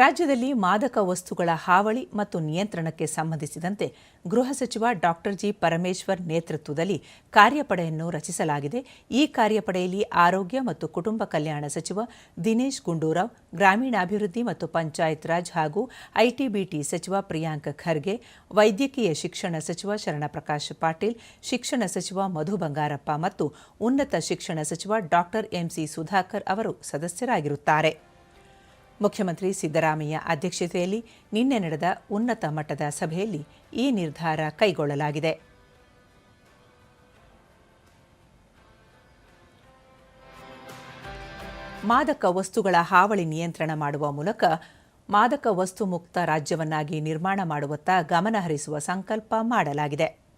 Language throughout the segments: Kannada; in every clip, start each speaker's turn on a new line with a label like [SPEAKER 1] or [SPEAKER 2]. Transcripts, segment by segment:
[SPEAKER 1] ರಾಜ್ಯದಲ್ಲಿ ಮಾದಕ ವಸ್ತುಗಳ ಹಾವಳಿ ಮತ್ತು ನಿಯಂತ್ರಣಕ್ಕೆ ಸಂಬಂಧಿಸಿದಂತೆ ಗೃಹ ಸಚಿವ ಡಾಕ್ಟರ್ ಜಿ ಪರಮೇಶ್ವರ್ ನೇತೃತ್ವದಲ್ಲಿ ಕಾರ್ಯಪಡೆಯನ್ನು ರಚಿಸಲಾಗಿದೆ. ಈ ಕಾರ್ಯಪಡೆಯಲ್ಲಿ ಆರೋಗ್ಯ ಮತ್ತು ಕುಟುಂಬ ಕಲ್ಯಾಣ ಸಚಿವ ದಿನೇಶ್ ಗುಂಡೂರಾವ್, ಗ್ರಾಮೀಣಾಭಿವೃದ್ಧಿ ಮತ್ತು ಪಂಚಾಯತ್ ರಾಜ್ ಹಾಗೂ ಐಟಿಬಿಟಿ ಸಚಿವ ಪ್ರಿಯಾಂಕ್ ಖರ್ಗೆ, ವೈದ್ಯಕೀಯ ಶಿಕ್ಷಣ ಸಚಿವ ಶರಣಪ್ರಕಾಶ್ ಪಾಟೀಲ್, ಶಿಕ್ಷಣ ಸಚಿವ ಮಧು ಬಂಗಾರಪ್ಪ ಮತ್ತು ಉನ್ನತ ಶಿಕ್ಷಣ ಸಚಿವ ಡಾಕ್ಟರ್ ಎಂಸಿ ಸುಧಾಕರ್ ಅವರು ಸದಸ್ಯರಾಗಿರುತ್ತಾರೆ. ಮುಖ್ಯಮಂತ್ರಿ ಸಿದ್ದರಾಮಯ್ಯ ಅಧ್ಯಕ್ಷತೆಯಲ್ಲಿ ನಿನ್ನೆ ನಡೆದ ಉನ್ನತ ಮಟ್ಟದ ಸಭೆಯಲ್ಲಿ ಈ ನಿರ್ಧಾರ ಕೈಗೊಳ್ಳಲಾಗಿದೆ. ಮಾದಕ ವಸ್ತುಗಳ ಹಾವಳಿ ನಿಯಂತ್ರಣ ಮಾಡುವ ಮೂಲಕ ಮಾದಕ ವಸ್ತು ಮುಕ್ತ ರಾಜ್ಯವನ್ನಾಗಿ ನಿರ್ಮಾಣ ಮಾಡುವತ್ತ ಗಮನ ಹರಿಸುವ ಸಂಕಲ್ಪ ಮಾಡಲಾಗಿದೆ.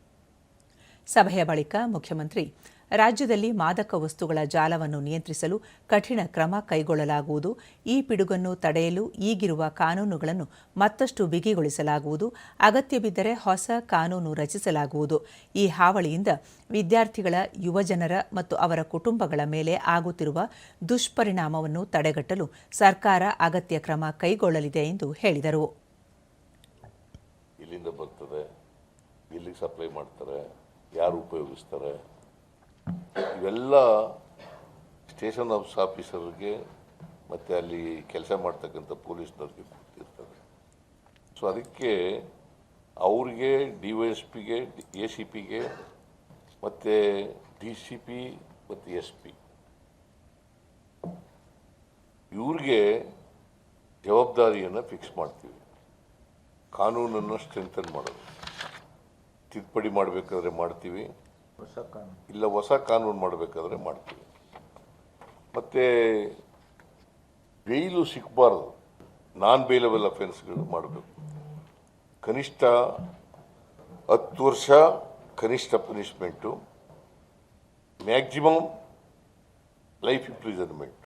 [SPEAKER 1] ಸಭೆಯ ಬಳಿಕ ಮುಖ್ಯಮಂತ್ರಿ, ರಾಜ್ಯದಲ್ಲಿ ಮಾದಕ ವಸ್ತುಗಳ ಜಾಲವನ್ನು ನಿಯಂತ್ರಿಸಲು ಕಠಿಣ ಕ್ರಮ ಕೈಗೊಳ್ಳಲಾಗುವುದು. ಈ ಪಿಡುಗನ್ನು ತಡೆಯಲು ಈಗಿರುವ ಕಾನೂನುಗಳನ್ನು ಮತ್ತಷ್ಟು ಬಿಗಿಗೊಳಿಸಲಾಗುವುದು. ಅಗತ್ಯ ಬಿದ್ದರೆ ಹೊಸ ಕಾನೂನು ರಚಿಸಲಾಗುವುದು. ಈ ಹಾವಳಿಯಿಂದ ವಿದ್ಯಾರ್ಥಿಗಳ, ಯುವಜನರ ಮತ್ತು ಅವರ ಕುಟುಂಬಗಳ ಮೇಲೆ ಆಗುತ್ತಿರುವ ದುಷ್ಪರಿಣಾಮವನ್ನು ತಡೆಗಟ್ಟಲು ಸರ್ಕಾರ ಅಗತ್ಯ ಕ್ರಮ ಕೈಗೊಳ್ಳಲಿದೆ ಎಂದು ಹೇಳಿದರು.
[SPEAKER 2] ಯಾರು ಉಪಯೋಗಿಸ್ತಾರೆ? ಇವೆಲ್ಲ ಸ್ಟೇಷನ್ ಆಫೀಸ್ ಆಫೀಸರ್ಗೆ ಮತ್ತು ಅಲ್ಲಿ ಕೆಲಸ ಮಾಡ್ತಕ್ಕಂಥ ಪೊಲೀಸ್ನವ್ರಿಗೆ ಗೊತ್ತಿರ್ತದೆ ಸೊ ಅದಕ್ಕೆ ಅವ್ರಿಗೆ, ಡಿ ವೈ ಎಸ್ ಪಿಗೆ, ಎ ಸಿ ಪಿಗೆ, ಮತ್ತು ಡಿ ಸಿ ಪಿ ಮತ್ತು ಎಸ್ ಪಿ. ಇವ್ರಿಗೆ ಜವಾಬ್ದಾರಿಯನ್ನು ಫಿಕ್ಸ್ ಮಾಡ್ತೀವಿ. ಕಾನೂನನ್ನು ಸ್ಟ್ರೆಂಥನ್ ಮಾಡೋದು. ತಿದ್ದುಪಡಿ ಮಾಡಬೇಕಾದ್ರೆ ಮಾಡ್ತೀವಿ.
[SPEAKER 3] ಹೊಸ ಕಾನೂನು.
[SPEAKER 2] ಇಲ್ಲ ಹೊಸ ಕಾನೂನು ಮಾಡಬೇಕಾದ್ರೆ ಮಾಡ್ತೀವಿ. ಮತ್ತು ಬೇಯಿಲು ಸಿಕ್ಕಬಾರ್ದು ನಾನ್ ಬೇಲಬಲ್ ಅಫೆನ್ಸ್ಗಳು ಮಾಡಬೇಕು. ಕನಿಷ್ಠ ಹತ್ತು ವರ್ಷ ಕನಿಷ್ಠ ಪನಿಷ್ಮೆಂಟು ಮ್ಯಾಕ್ಸಿಮಮ್ ಲೈಫ್ ಇಂಪ್ರಿಸನ್ಮೆಂಟ್